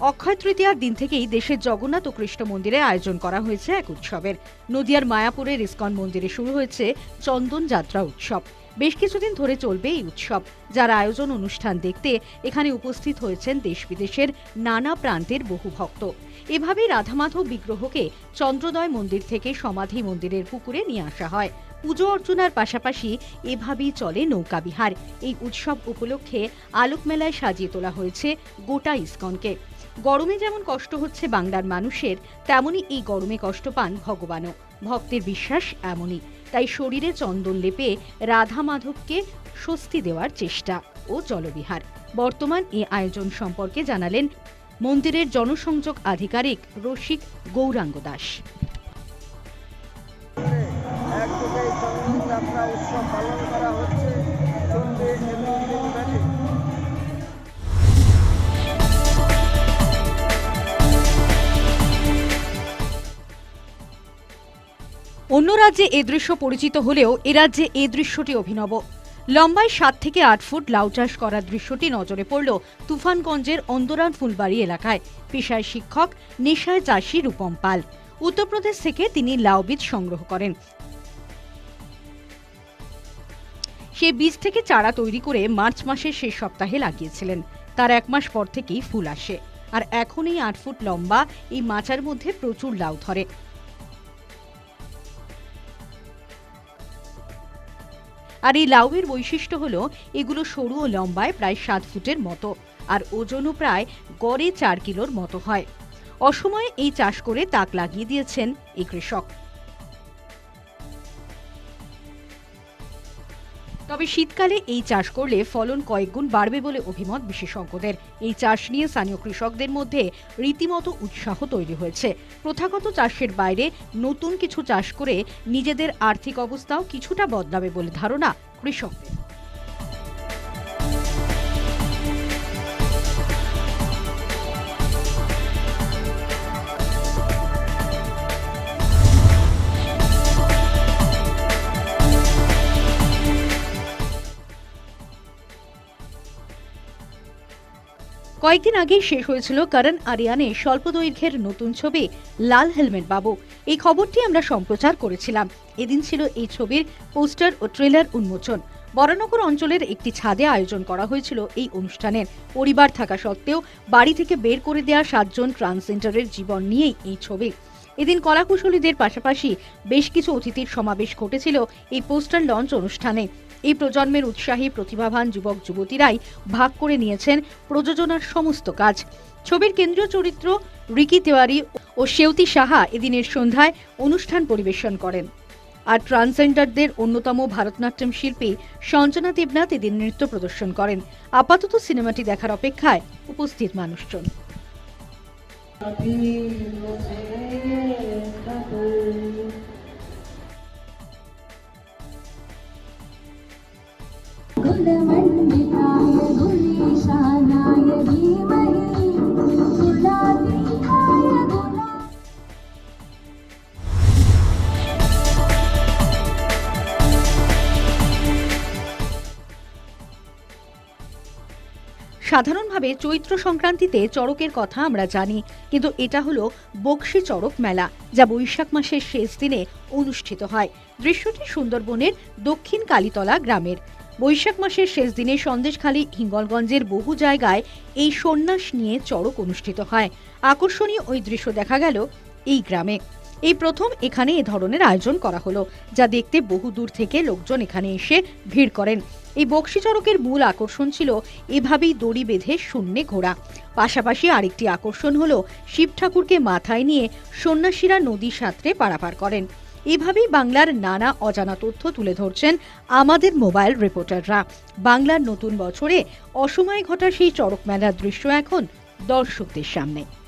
অক্ষয় তৃতীয়ার দিন থেকেই দেশের জগন্নাথ ও কৃষ্ণ মন্দিরে আয়োজন করা হয়েছে এক উৎসবের। নদিয়ার মায়াপুরের ইস্কন মন্দিরে শুরু হয়েছে চন্দন যাত্রা উৎসব। বেশ কিছুদিন ধরে চলবে এই উৎসব, যার আয়োজন অনুষ্ঠান দেখতে এখানে উপস্থিত হয়েছেন দেশ বিদেশের নানা প্রান্তের বহু ভক্ত। এভাবেই রাধামাধব বিগ্রহকে চন্দ্রোদয় মন্দির থেকে সমাধি মন্দিরের পুকুরে নিয়ে আসা হয়। পুজো অর্চনার পাশাপাশি এভাবেই চলে নৌকাবিহার এই উৎসব উপলক্ষে আলোকমেলায় সাজিয়ে তোলা হয়েছে গোটা ইস্কনকে। গরমে যেমন কষ্ট হচ্ছে বাংলার মানুষের, তেমনি এই গরমে কষ্ট পান ভগবানও। ভক্তের বিশ্বাস এমনই। তাই শরীরে চন্দন লেপে রাধা মাধবকে স্বস্তি দেওয়ার চেষ্টা ও জলবিহার। বর্তমান এ আয়োজন সম্পর্কে জানালেন মন্দিরের জনসংযোগ আধিকারিক রসিক গৌরাঙ্গ দাস। উৎসব পালন করা হচ্ছে। অন্য রাজ্যে এ দৃশ্য পরিচিত হলেও এ রাজ্যে এ দৃশ্যটি অভিনব। লম্বায় সাত থেকে আট ফুট, লাউ চাষ করার দৃশ্যটি নজরে পড়ল তুফানগঞ্জের অন্দরান ফুলবাড়ি এলাকায়। পেশায় শিক্ষক, নেশায় চাষি রূপম পাল। উত্তরপ্রদেশ থেকে তিনি লাউ বীজ সংগ্রহ করেন। সেই বীজ থেকে চারা তৈরি করে মার্চ মাসের শেষ সপ্তাহে লাগিয়েছিলেন। তার এক মাস পর থেকেই ফুল আসে। আর এখন এই আট ফুট লম্বা, এই মাচার মধ্যে প্রচুর লাউ ধরে। আর এই লাউয়ের বৈশিষ্ট্য হল এগুলো সরু ও লম্বায় প্রায় সাত ফুটের মতো, আর ওজনও প্রায় গড়ে চার কিলোর মতো হয়। অসময়ে এই চাষ করে তাক লাগিয়ে দিয়েছেন এই কৃষক। তবে শীতকালে এই চাষ করলে ফলন কয়েকগুণ বাড়বে বলে অভিমত বিশেষজ্ঞদের। এই চাষ নিয়ে স্থানীয় কৃষকদের মধ্যে রীতিমতো উৎসাহ তৈরি হয়েছে। প্রথাগত চাষের বাইরে নতুন কিছু চাষ করে নিজেদের আর্থিক অবস্থাও কিছুটা বদলাবে বলে ধারণা কৃষকদের। কয়েকদিন আগেই শেষ হয়েছিল করণ আরিয়ানে স্বল্প দৈর্ঘ্যের নতুন ছবি লাল হেলমেট বাবু। এই খবরটি আমরা সম্প্রচার করেছিলাম। এদিন ছিল এই ছবির পোস্টার ও ট্রেলার উন্মোচন। বরানগর অঞ্চলের একটি ছাদে আয়োজন করা হয়েছিল এই অনুষ্ঠানের। পরিবার থাকা সত্ত্বেও বাড়ি থেকে বের করে দেওয়া সাতজন ট্রান্সজেন্ডারের জীবন নিয়েই এই ছবি। এদিন কলাকুশলীদের পাশাপাশি বেশ কিছু অতিথির সমাবেশ ঘটেছিল এই পোস্টার লঞ্চ অনুষ্ঠানে। এই প্রজন্মের উৎসাহী, প্রতিভাবান যুবক, যুবতীরাই ভাগ করে নিয়েছেন প্রযোজনার সমস্ত কাজ। ছবির কেন্দ্রীয় চরিত্র রিকি তেওয়ারি ও সেউতি সাহা এদিনের সন্ধ্যায় অনুষ্ঠান পরিবেশন করেন। আর ট্রান্সজেন্ডারদের অন্যতম ভারতনাট্যম শিল্পী সঞ্জনা দেবনাথ এদিন নৃত্য প্রদর্শন করেন। আপাতত সিনেমাটি দেখার অপেক্ষায় উপস্থিত মানুষজন। সাধারণভাবে চৈত্র সংক্রান্তিতে চড়কের কথা আমরা জানি, কিন্তু এটা হলো বক্সি চড়ক মেলা, যা বৈশাখ মাসের শেষ দিনে অনুষ্ঠিত হয়। দৃশ্যটি সুন্দরবনের দক্ষিণ কালীতলা গ্রামের। বৈশাখ মাসের শেষ দিনে সন্দেশখালী হিঙ্গলগঞ্জের বহু জায়গায় এই সন্ন্যাস নিয়ে চড়ক অনুষ্ঠিত হয়। আকর্ষণীয় ওই দৃশ্য দেখা গেল এই গ্রামে। এই প্রথম এখানে এ ধরনের আয়োজন করা হলো, যা দেখতে বহু দূর থেকে লোকজন এখানে এসে ভিড় করেন। এই বক্সি চড়কের মূল আকর্ষণ ছিল এভাবেই দড়ি বেঁধে শূন্যে ঘোরা। পাশাপাশি আরেকটি আকর্ষণ হলো শিব ঠাকুরকে মাথায় নিয়ে সন্ন্যাসীরা নদী সাঁতরে পারাপার করেন। এভাবেই বাংলার নানা অজানা তথ্য তুলে ধরছেন আমাদের মোবাইল রিপোর্টাররা। বাংলার নতুন বছরে অসময়ে ঘটা সেই চড়ক মেলার দৃশ্য এখন দর্শকদের সামনে।